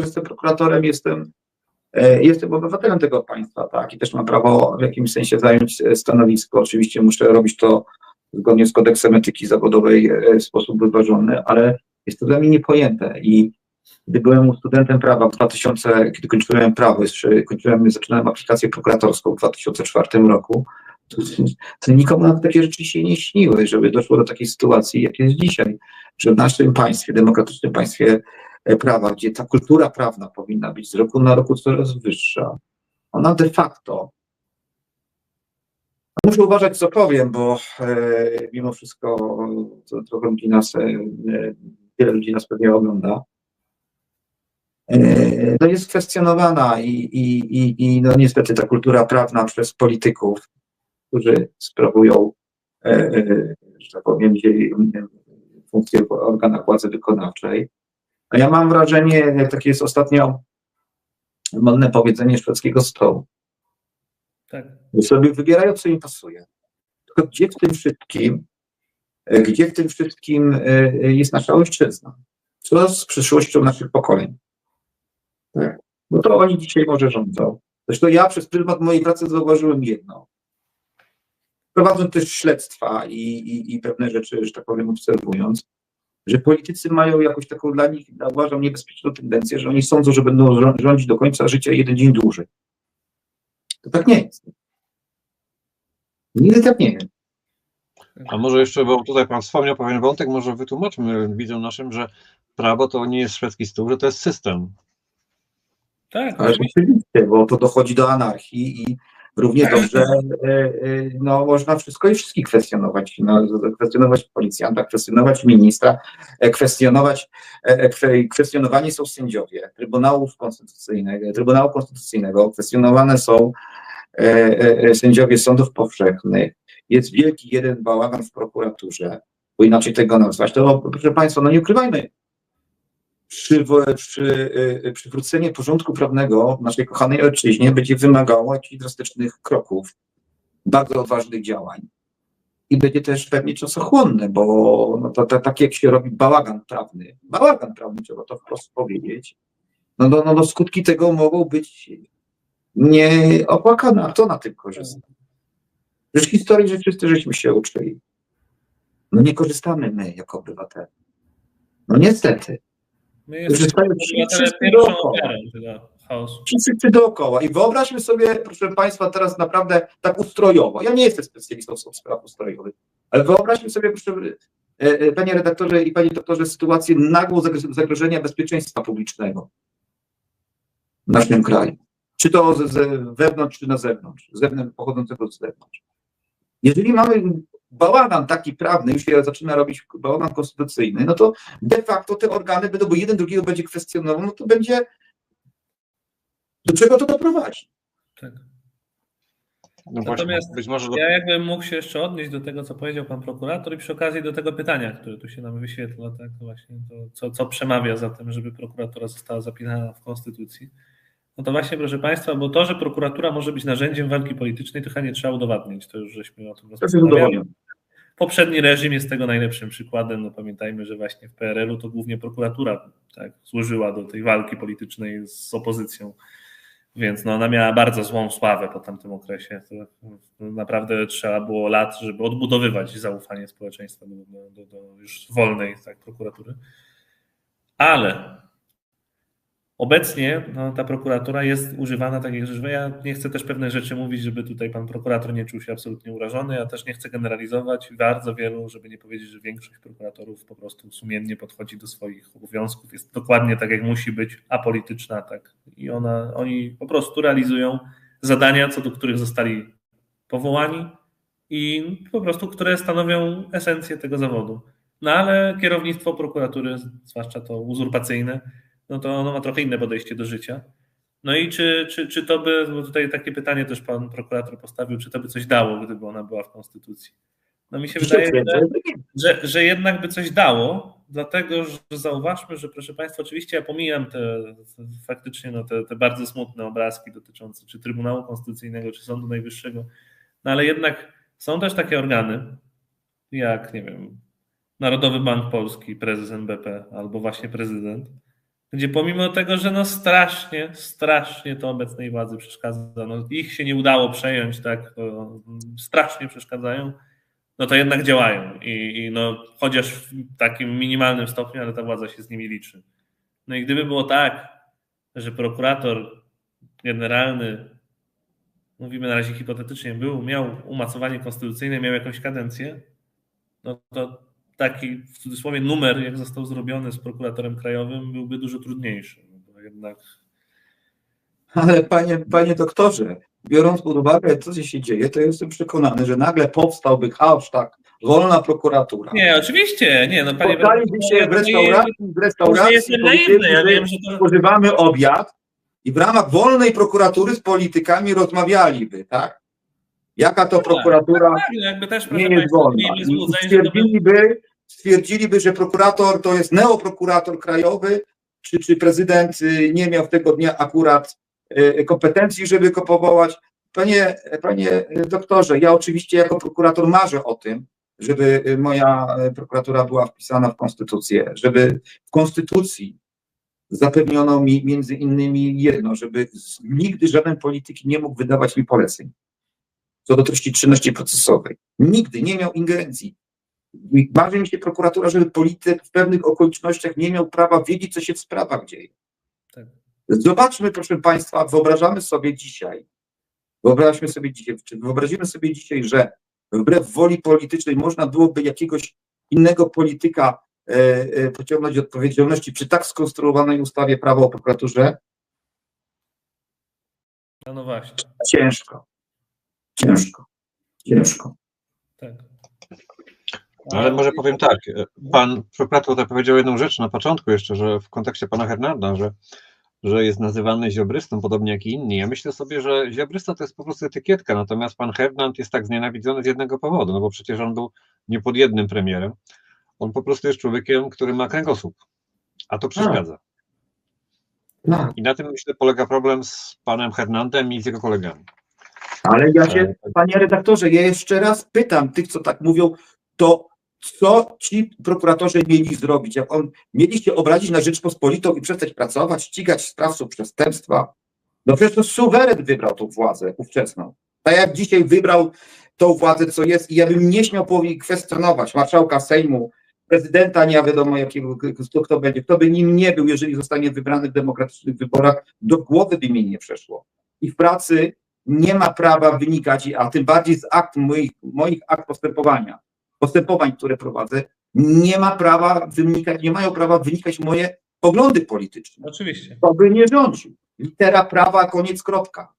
jestem prokuratorem, jestem, e, jestem obywatelem tego państwa, tak, i też mam prawo w jakimś sensie zająć e, stanowisko. Oczywiście muszę robić to zgodnie z kodeksem etyki zawodowej w sposób wyważony, ale jest to dla mnie niepojęte i gdy byłem studentem prawa w 2000, kiedy kończyłem prawo, jeszcze kończyłem, zaczynałem aplikację prokuratorską w 2004 roku, to, to nikomu nawet takie rzeczy się nie śniły, żeby doszło do takiej sytuacji, jak jest dzisiaj, że w naszym państwie, demokratycznym państwie e, prawa, gdzie ta kultura prawna powinna być z roku na roku coraz wyższa, ona de facto Muszę uważać, co powiem, bo e, mimo wszystko to, trochę ludzi nas, e, wiele ludzi nas pewnie ogląda. E, no jest kwestionowana i, i, i, i no niestety ta kultura prawna przez polityków, którzy sprawują, e, e, że tak powiem, funkcję w organach władzy wykonawczej. A ja mam wrażenie, jak takie jest ostatnio modne powiedzenie szwedzkiego stołu, tak. sobie wybierają, co im pasuje. Tylko gdzie w tym wszystkim, gdzie w tym wszystkim jest nasza ojczyzna? Co z przyszłością naszych pokoleń? Tak. No to oni dzisiaj może rządzą. Zresztą ja przez pryzmat mojej pracy zauważyłem jedno. Prowadząc też śledztwa i, i, i pewne rzeczy, że tak powiem, obserwując, że politycy mają jakąś taką dla nich, uważam, niebezpieczną tendencję, że oni sądzą, że będą rządzić do końca życia jeden dzień dłużej. To tak nie jest. Nigdy tak nie jest. A może jeszcze, bo tutaj Pan wspomniał pewien wątek, może wytłumaczmy widzom naszym, że prawo to nie jest szwedzki stół, że to jest system. Tak, ale oczywiście, bo to dochodzi do anarchii i równie dobrze e, e, no, można wszystko i wszystkich kwestionować. No, kwestionować policjanta, kwestionować ministra, e, kwestionować, kwestionowani są sędziowie Trybunału Konstytucyjnego, Trybunału Konstytucyjnego, kwestionowane są sędziowie sądów powszechnych. Jest wielki jeden bałagan w prokuraturze, bo inaczej tego nazwać. To proszę Państwa, no nie ukrywajmy, przy, przy, y, przywrócenie porządku prawnego w naszej kochanej ojczyźnie będzie wymagało jakichś drastycznych kroków, bardzo odważnych działań. I będzie też pewnie czasochłonne, bo no to, to, tak jak się robi bałagan prawny, bałagan prawny, trzeba to wprost powiedzieć, no, no, no, no skutki tego mogą być nieopłakane. A kto na tym korzysta? Przecież historii rzeczyste żeśmy się uczyli. No nie korzystamy my jako obywatele. No niestety. Korzystają wszyscy dookoła. Wszyscy dookoła. I wyobraźmy sobie, proszę Państwa, teraz naprawdę tak ustrojowo. Ja nie jestem specjalistą od spraw ustrojowych, ale wyobraźmy sobie, proszę, e, e, panie redaktorze i panie doktorze, sytuację nagłą zagrożenia bezpieczeństwa publicznego w naszym kraju. Czy to z, z wewnątrz, czy na zewnątrz, zewnątrz, pochodzącego z zewnątrz. Jeżeli mamy bałagan taki prawny, już się zaczyna robić bałagan konstytucyjny, no to de facto te organy będą, bo jeden drugiego będzie kwestionował, no to będzie, do czego to doprowadzi? Tak. No Natomiast być może do... ja jakbym mógł się jeszcze odnieść do tego, co powiedział pan prokurator i przy okazji do tego pytania, które tu się nam wyświetla, tak właśnie to, co, co przemawia za tym, żeby prokuratura została zapisana w Konstytucji. No to właśnie, proszę Państwa, bo to, że prokuratura może być narzędziem walki politycznej, to chyba nie trzeba udowadniać. To już żeśmy o tym rozmawiali. Poprzedni reżim jest tego najlepszym przykładem. No pamiętajmy, że właśnie w PRL-u to głównie prokuratura tak, służyła do tej walki politycznej z opozycją. Więc no, ona miała bardzo złą sławę po tamtym okresie. To, naprawdę trzeba było lat, żeby odbudowywać zaufanie społeczeństwa do, do, do, do już wolnej tak, prokuratury. Ale Obecnie no, ta prokuratura jest używana tak jak że ja nie chcę też pewne rzeczy mówić, żeby tutaj pan prokurator nie czuł się absolutnie urażony. Ja też nie chcę generalizować. Bardzo wielu, żeby nie powiedzieć, że większość prokuratorów po prostu sumiennie podchodzi do swoich obowiązków. Jest dokładnie tak, jak musi być, apolityczna, tak. I ona, oni po prostu realizują zadania, co do których zostali powołani i po prostu, które stanowią esencję tego zawodu. No ale kierownictwo prokuratury, zwłaszcza to uzurpacyjne, no to ono ma trochę inne podejście do życia. No i czy, czy, czy to by, bo tutaj takie pytanie też pan prokurator postawił, czy to by coś dało, gdyby ona była w Konstytucji? No mi się wydaje, że, że, że jednak by coś dało, dlatego że zauważmy, że proszę Państwa, oczywiście ja pomijam te faktycznie no, te, te bardzo smutne obrazki dotyczące czy Trybunału Konstytucyjnego, czy Sądu Najwyższego, no ale jednak są też takie organy, jak nie wiem, Narodowy Bank Polski, prezes NBP albo właśnie prezydent, gdzie pomimo tego, że no strasznie, strasznie to obecnej władzy przeszkadza, no ich się nie udało przejąć, tak, strasznie przeszkadzają, no to jednak działają i, i no chociaż w takim minimalnym stopniu, ale ta władza się z nimi liczy. No i gdyby było tak, że prokurator generalny, mówimy na razie hipotetycznie, był, miał umacowanie konstytucyjne, miał jakąś kadencję, no to taki w cudzysłowie numer, jak został zrobiony z prokuratorem krajowym, byłby dużo trudniejszy. No bo jednak Ale panie, panie doktorze, biorąc pod uwagę, co się dzieje, to jestem przekonany, że nagle powstałby Hallstatt, wolna prokuratura. Nie, oczywiście, nie, no panie się w restauracji, w restauracji ja wiem, że to spożywamy obiad i w ramach wolnej prokuratury z politykami rozmawialiby, tak? Jaka to prokuratura tak, no jakby też, nie jest wolna. I stwierdziliby, stwierdziliby, że prokurator to jest neoprokurator krajowy, czy, czy prezydent y, nie miał tego dnia akurat y, kompetencji, żeby go powołać. Panie, panie doktorze, ja oczywiście jako prokurator marzę o tym, żeby y, moja prokuratura była wpisana w konstytucję, żeby w konstytucji zapewniono mi między innymi jedno, żeby nigdy żaden polityk nie mógł wydawać mi poleceń co do treści czynności procesowej. Nigdy nie miał ingerencji. I Marzy mi się prokuratura, żeby polityk w pewnych okolicznościach nie miał prawa wiedzieć, co się w sprawach dzieje. Tak. Zobaczmy, proszę Państwa, wyobrażamy sobie dzisiaj, wyobraźmy sobie dzisiaj, czy wyobrazimy sobie dzisiaj, że wbrew woli politycznej można byłoby jakiegoś innego polityka e, e, pociągnąć do odpowiedzialności przy tak skonstruowanej ustawie prawa o prokuraturze? no, no właśnie, Ciężko. Ciężko. Ciężko. tak. No, ale może powiem tak, e, pan prokurator tutaj powiedział jedną rzecz na początku jeszcze, że w kontekście pana Hernanda, że, że jest nazywany ziobrystą, podobnie jak i inni. Ja myślę sobie, że ziobrysta to jest po prostu etykietka, natomiast pan Hernand jest tak znienawidzony z jednego powodu, no bo przecież on był nie pod jednym premierem. On po prostu jest człowiekiem, który ma kręgosłup, a to przeszkadza. Tak. I na tym myślę polega problem z panem Hernandem i z jego kolegami. Ale ja się, Tak. panie redaktorze, ja jeszcze raz pytam tych, co tak mówią, to co ci prokuratorzy mieli zrobić? Jak on mieli się obrazić na Rzeczpospolitą i przestać pracować, ścigać sprawców przestępstwa? No przecież to suweren wybrał tą władzę ówczesną. Tak jak dzisiaj wybrał tą władzę, co jest, i ja bym nie śmiał powi- kwestionować marszałka Sejmu, prezydenta, nie wiadomo jakiego, kto, kto będzie, kto by nim nie był, jeżeli zostanie wybrany w demokratycznych wyborach, do głowy by mi nie przeszło. I w pracy nie ma prawa wynikać, a tym bardziej z akt moich, moich akt postępowania, postępowań, które prowadzę, nie ma prawa wynikać, nie mają prawa wynikać moje poglądy polityczne. Oczywiście. To by nie rządził. Litera prawa, koniec, kropka.